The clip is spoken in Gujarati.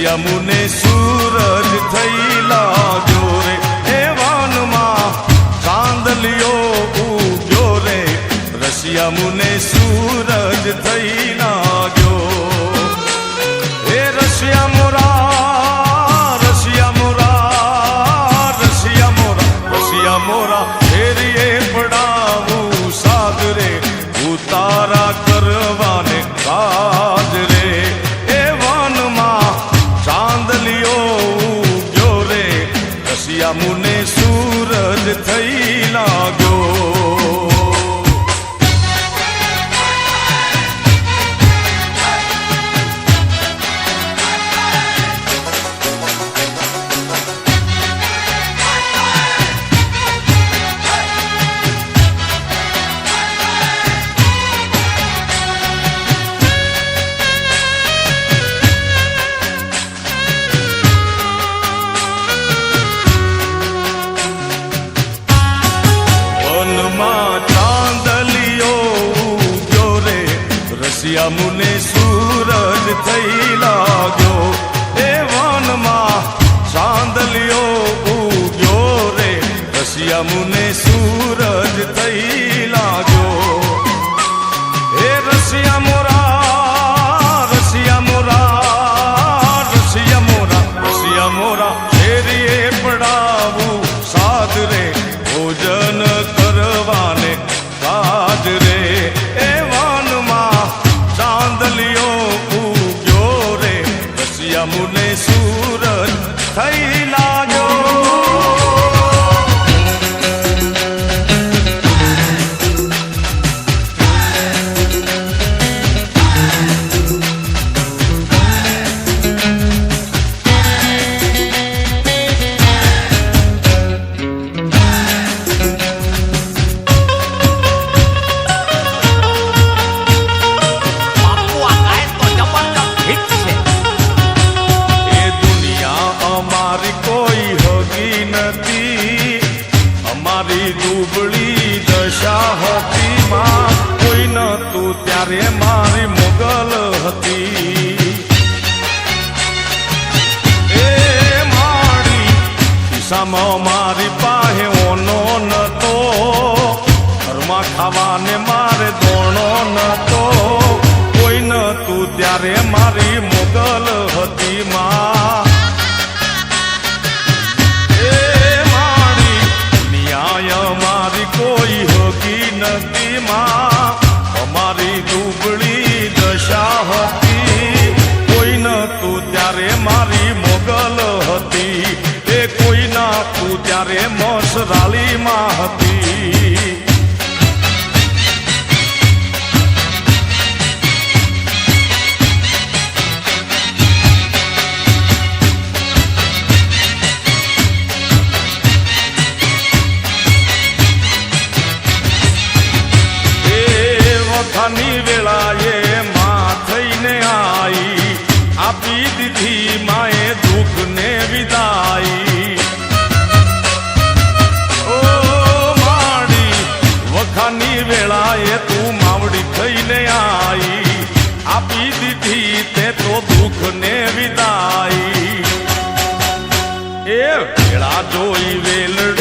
રશિયામુને સૂરજ થઈ લાગ્યો રે. એ વાનમાં ચાંદલિયો ઉગ્યો રે. રશિયામુને સૂરજ થઈ લાગ્યો. એ રશિયા સૂરજ રશિયા મુને સૂરજ થઈ લાગ્યો. એ વનમાં ચાંદલિયો ઉગ્યો રે. રશિયા મુને સૂરજ થઈ રશિયા મુને સૂરજ નથી અમારી દુબળી દશા હતી માં કોઈ નતું ત્યારે મારી મોગલ હતી. એ મારી ખિસ્સામાં મારી પાસે ઓનો નતો. ઘરમાં ખાવાને મારે દોણો નતો. કોઈ નતું ત્યારે મારી મોગલ હતી માં. અમારી દુબળી દશા હતી. કોઈ નતું ત્યારે મારી મોગલ હતી. વખાની વેળાએ માં થઈને આઈ. આપી દીધી માએ દુઃખને વિદાઈ. ઓ માડી, વખાની વેળાએ તું માવડી થઈને આઈ. આપી દીધી તે તો દુઃખને વિદાઈ. એ વેળા જોઈ વેલડે